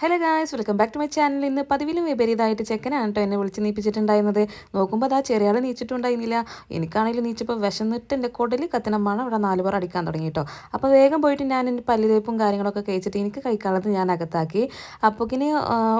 Hello guys welcome back to my channel ഇന്ന് പതിവിലും വിപരീതമായിട്ട് ചെക്കനാണ് കേട്ടോ എന്നെ വിളിച്ച് നീപ്പിച്ചിട്ടുണ്ടായിരുന്നത്. നോക്കുമ്പോൾ അതാ ചെറിയ ആൾ നീച്ചിട്ടുണ്ടായിരുന്നില്ല. എനിക്കാണെങ്കിലും നീച്ചപ്പോൾ വിശന്നിട്ട് എന്റെ കുടൽ കത്തനമാണ് അവിടെ നാല് പേർ അടിക്കാൻ തുടങ്ങി കേട്ടോ. അപ്പോൾ വേഗം പോയിട്ട് ഞാൻ എന്റെ പല്ലുതേപ്പും കാര്യങ്ങളൊക്കെ കഴിച്ചിട്ട് എനിക്ക് കഴിക്കാനുള്ളത് ഞാൻ അകത്താക്കി. അപ്പോൾ അപ്പോക്കിന്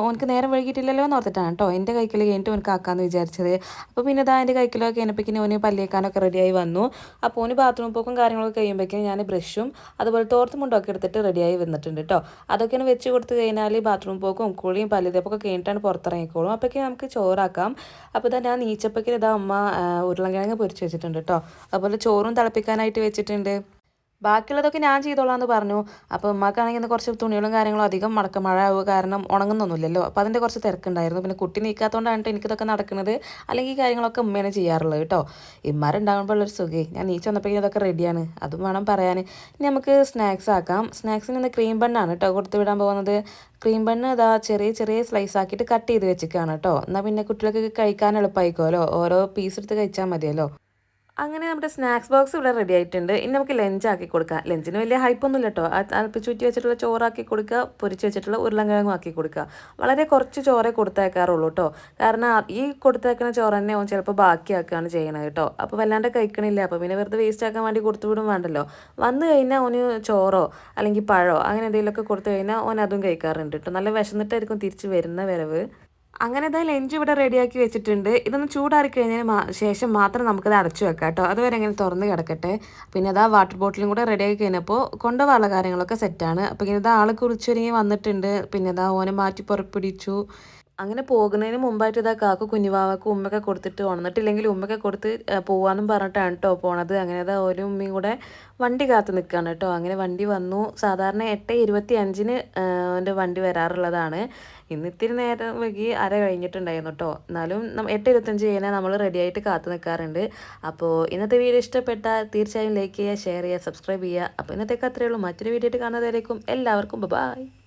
ഓനക്ക് നേരം വൈകിട്ടില്ലല്ലോ എന്ന് ഓർത്തിട്ടാണ് കേട്ടോ എന്റെ കൈക്കൽ കഴിഞ്ഞിട്ട് ഓനക്ക് ആക്കാമെന്ന് വിചാരിച്ചത്. അപ്പോൾ പിന്നെ ഇതാ എന്റെ കൈക്കലൊക്കെ കഴിഞ്ഞപ്പോഴേക്കിന് ഓന് പല്ലേക്കാനൊക്കെ റെഡിയായി വന്നു. അപ്പോൾ ഓന് ബാത്റൂം പോക്കും കാര്യങ്ങളൊക്കെ കഴിയുമ്പോഴേക്കും ഞാൻ ബ്രഷും അതുപോലെ തോർത്തുമുണ്ടൊക്കെ എടുത്തിട്ട് റെഡിയായി വന്നിട്ടുണ്ട് കേട്ടോ. അതൊക്കെ വെച്ച് കൊടുത്ത് കഴിഞ്ഞാൽ ബാത്റൂം പോക്കും കുളിയും പല്ലുതപ്പൊക്കെ കഴിഞ്ഞിട്ടാണ് പുറത്തിറങ്ങിക്കോളും. അപ്പോഴേക്കും നമുക്ക് ചോറാക്കാം. അപ്പോൾ തന്നെ ആ നീച്ചപ്പക്കിൽ ഇതാ അമ്മ ഉരുളക്കിഴങ്ങ് പൊരിച്ച് വെച്ചിട്ടുണ്ട് കേട്ടോ. അതുപോലെ ചോറും തിളപ്പിക്കാനായിട്ട് വെച്ചിട്ടുണ്ട്. ബാക്കിയുള്ളതൊക്കെ ഞാൻ ചെയ്തോളാം എന്ന് പറഞ്ഞു. അപ്പോൾ ഉമ്മാക്കാണെങ്കിൽ കുറച്ച് തുണികളും കാര്യങ്ങളും അധികം മടക്ക മഴ കാരണം ഉണങ്ങുന്നൊന്നുമില്ലല്ലോ. അപ്പോൾ അതിന്റെ കുറച്ച് തിരക്കുണ്ടായിരുന്നു. പിന്നെ കുട്ടി നീക്കാത്തതുകൊണ്ടാണ് എനിക്കിതൊക്കെ നടക്കുന്നത് അല്ലെങ്കിൽ ഈ കാര്യങ്ങളൊക്കെ ഉമ്മേനെ ചെയ്യാറുള്ളത് കേട്ടോ. ഇമ്മാരുണ്ടാകുമ്പോഴുള്ളൊരു സുഖേ. ഞാൻ നീച്ച് വന്നപ്പോഴേക്കും ഇതൊക്കെ റെഡിയാണ് അതും വേണം പറയാൻ ഇനി നമുക്ക് സ്നാക്സ് ആക്കാം. സ്നാക്സിന് ഇന്ന് ക്രീം ബണ്ണാണ് കേട്ടോ കൊടുത്തു വിടാൻ പോകുന്നത്. ക്രീം ബണ്ണ് ഇതാ ചെറിയ ചെറിയ സ്ലൈസ് ആക്കിയിട്ട് കട്ട് ചെയ്ത് വെച്ചിരിക്കുകയാണ് കേട്ടോ. എന്നാൽ പിന്നെ കുട്ടികൾക്ക് കഴിക്കാൻ എളുപ്പമായിക്കോലോ ഓരോ പീസ് എടുത്ത് കഴിച്ചാൽ മതിയല്ലോ. അങ്ങനെ നമ്മുടെ സ്നാക്സ് ബോക്സ് ഇവിടെ റെഡി ആയിട്ടുണ്ട്. ഇനി നമുക്ക് ലഞ്ച് ആക്കി കൊടുക്കാം. ലഞ്ചിന് വലിയ ഹൈപ്പൊന്നും ഇല്ല കേട്ടോ അല്പം ചുറ്റി വെച്ചിട്ടുള്ള ചോറാക്കി കൊടുക്കുക പൊരിച്ച് വെച്ചിട്ടുള്ള ഉരുളങ്കിഴങ്ങും ആക്കി കൊടുക്കുക. വളരെ കുറച്ച് ചോറേ കൊടുത്തയക്കാറുള്ളൂ കേട്ടോ കാരണം ഈ കൊടുത്തേക്കുന്ന ചോറ് തന്നെ ഓൻ ചിലപ്പോൾ ബാക്കിയാക്കുകയാണ് ചെയ്യണത് കേട്ടോ അപ്പോൾ വല്ലാണ്ട് കഴിക്കണില്ല. അപ്പോൾ പിന്നെ വെറുതെ വേസ്റ്റ് ആക്കാൻ വേണ്ടി കൊടുത്തു വിടും വേണ്ടല്ലോ. വന്നു കഴിഞ്ഞാൽ ഓന് ചോറോ അല്ലെങ്കിൽ പഴമോ അങ്ങനെ എന്തെങ്കിലുമൊക്കെ കൊടുത്തു കഴിഞ്ഞാൽ ഓൻ അതും കഴിക്കാറുണ്ട് കേട്ടോ നല്ല വിശന്നിട്ടായിരിക്കും തിരിച്ച് വരുന്ന വരവ്. അങ്ങനെ ഇതാ ലഞ്ച് ഇവിടെ റെഡിയാക്കി വെച്ചിട്ടുണ്ട്. ഇതൊന്ന് ചൂടാറി കഴിഞ്ഞതിന് ശേഷം മാത്രം നമുക്കത് അടച്ചു വെക്കാം കേട്ടോ. അതുവരെ അങ്ങനെ തുറന്ന് കിടക്കട്ടെ. പിന്നെ അതാ വാട്ടർ ബോട്ടിലും കൂടെ റെഡിയാക്കി കഴിഞ്ഞപ്പോൾ കൊണ്ടുപോകാനുള്ള കാര്യങ്ങളൊക്കെ സെറ്റാണ് അപ്പോൾ ഇങ്ങനെ ഇതാ ആൾ കുറിച്ചൊരുങ്ങി വന്നിട്ടുണ്ട്. പിന്നെ ഇതാ ഓനെ മാറ്റി പുറപ്പിടിച്ചു അങ്ങനെ പോകുന്നതിന് മുമ്പായിട്ട് ഇതാ കാക്കു കുഞ്ഞുവാവക്ക് ഉമ്മയൊക്കെ കൊടുത്തിട്ട് ഉണർന്നിട്ടില്ലെങ്കിൽ ഉമ്മയൊക്കെ കൊടുത്ത് പോവാന്നും പറഞ്ഞിട്ടാണ് കേട്ടോ പോണത്. അങ്ങനെ അതാ ഒരു ഉമ്മയും കൂടെ വണ്ടി കാത്തു നിൽക്കുകയാണ് കേട്ടോ അങ്ങനെ വണ്ടി വന്നു. സാധാരണ എട്ട് ഇരുപത്തി അഞ്ചിന് എന്റെ വണ്ടി വരാറുള്ളതാണ്. ഇന്ന് ഇത്തിരി നേരം വൈകി അര കഴിഞ്ഞിട്ടുണ്ടായിരുന്നു കേട്ടോ എന്നാലും എട്ട് ഇരുപത്തഞ്ച് കഴിഞ്ഞാൽ നമ്മൾ റെഡി ആയിട്ട് കാത്തു നിൽക്കാറുണ്ട് അപ്പോൾ ഇന്നത്തെ വീഡിയോ ഇഷ്ടപ്പെട്ടാൽ തീർച്ചയായും ലൈക്ക് ചെയ്യുക ഷെയർ ചെയ്യുക സബ്സ്ക്രൈബ് ചെയ്യുക. അപ്പോൾ ഇന്നത്തേക്ക് അത്രയേ ഉള്ളൂ. മറ്റൊരു വീഡിയോ ആയിട്ട് കാണുന്നതായിരിക്കും എല്ലാവർക്കും ബൈ